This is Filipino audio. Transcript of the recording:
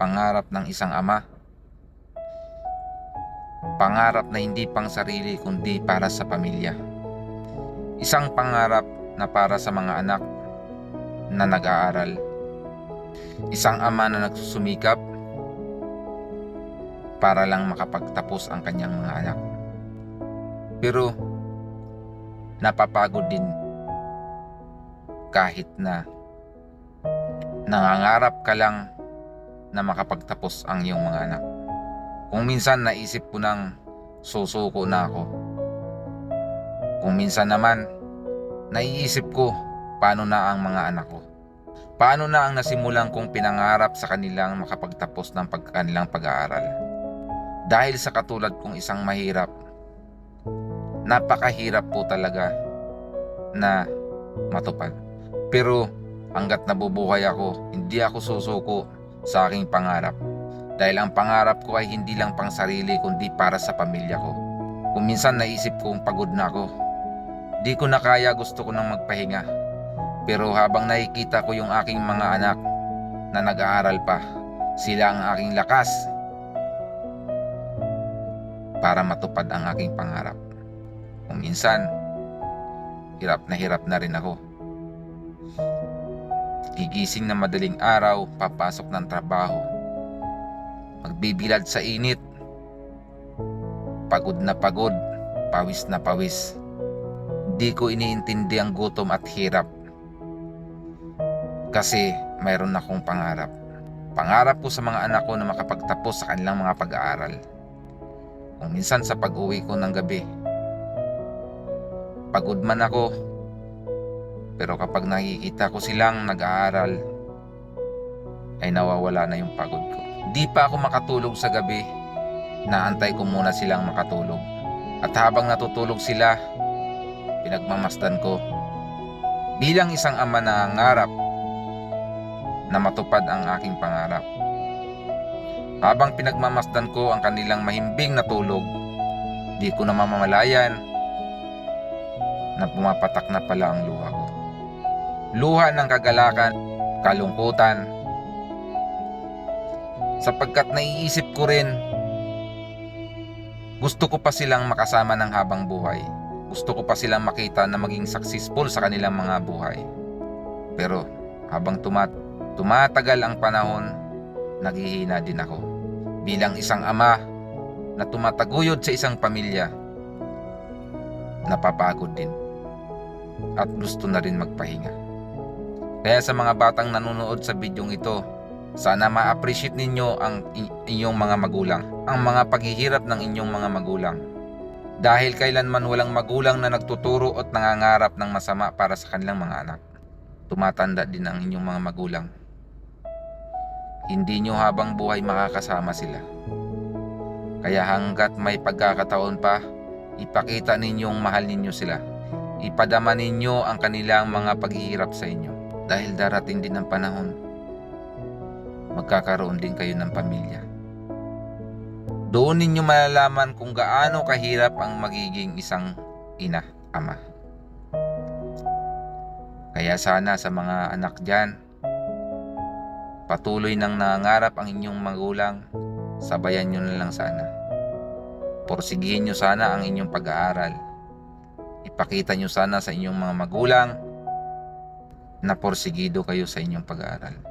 pangarap ng isang ama. Pangarap na hindi pang sarili kundi para sa pamilya. Isang pangarap na para sa mga anak na nag-aaral. Isang ama na nagsusumikap para lang makapagtapos ang kanyang mga anak. Pero napapagod din kahit na nangangarap ka lang na makapagtapos ang iyong mga anak. Kung minsan naisip ko nang susuko na ako. Kung minsan naman, naiisip ko paano na ang mga anak ko. Paano na ang nasimulan kong pinangarap sa kanilang makapagtapos ng pag kanilang pag-aaral. Dahil sa katulad kong isang mahirap, napakahirap po talaga na matupad. Pero hanggat nabubuhay ako, hindi ako susuko sa aking pangarap. Dahil ang pangarap ko ay hindi lang pang sarili kundi para sa pamilya ko. Kung minsan naisip kong pagod na ako, di ko na kaya gusto ko nang magpahinga. Pero habang nakikita ko yung aking mga anak na nag-aaral pa, sila ang aking lakas para matupad ang aking pangarap. Kung minsan, hirap na hirap na rin ako. Gigising na madaling araw, papasok ng trabaho. Magbibilad sa init. Pagod na pagod, pawis na pawis. Di ko iniintindi ang gutom at hirap. Kasi mayroon akong pangarap. Pangarap ko sa mga anak ko na makapagtapos sa kanilang mga pag-aaral. Kung minsan sa pag-uwi ko ng gabi, pagod man ako, pero kapag nakikita ko silang nag-aaral, ay nawawala na yung pagod ko. Di pa ako makatulog sa gabi, naantay ko muna silang makatulog. At habang natutulog sila, pinagmamasdan ko. Bilang isang ama na ngarap na matupad ang aking pangarap. Habang pinagmamasdan ko ang kanilang mahimbing na tulog, di ko na mamamalayan na pumapatak na pala ang luha ko. Luha ng kagalakan, kalungkutan, sapagkat naiisip ko rin gusto ko pa silang makasama ng habang buhay. Gusto ko pa silang makita na maging successful sa kanilang mga buhay. Pero habang tumat tumatagal ang panahon, naghihina din ako. Bilang isang ama na tumataguyod sa isang pamilya, napapagod din. At gusto na rin magpahinga. Kaya sa mga batang nanonood sa bidyong ito, sana ma-appreciate ninyo ang inyong mga magulang, ang mga paghihirap ng inyong mga magulang. Dahil kailanman walang magulang na nagtuturo at nangangarap ng masama para sa kanilang mga anak. Tumatanda din ang inyong mga magulang. Hindi nyo habang buhay makakasama sila. Kaya hanggat may pagkakataon pa, ipakita ninyong mahal ninyo sila. Ipadama ninyo ang kanilang mga paghihirap sa inyo. Dahil darating din ang panahon magkakaroon din kayo ng pamilya. Doon ninyo malalaman kung gaano kahirap ang magiging isang ina, ama. Kaya sana sa mga anak dyan, patuloy nang nangangarap ang inyong magulang, sabayan nyo na lang sana. Porsigihin nyo sana ang inyong pag-aaral. Ipakita nyo sana sa inyong mga magulang na porsigido kayo sa inyong pag-aaral.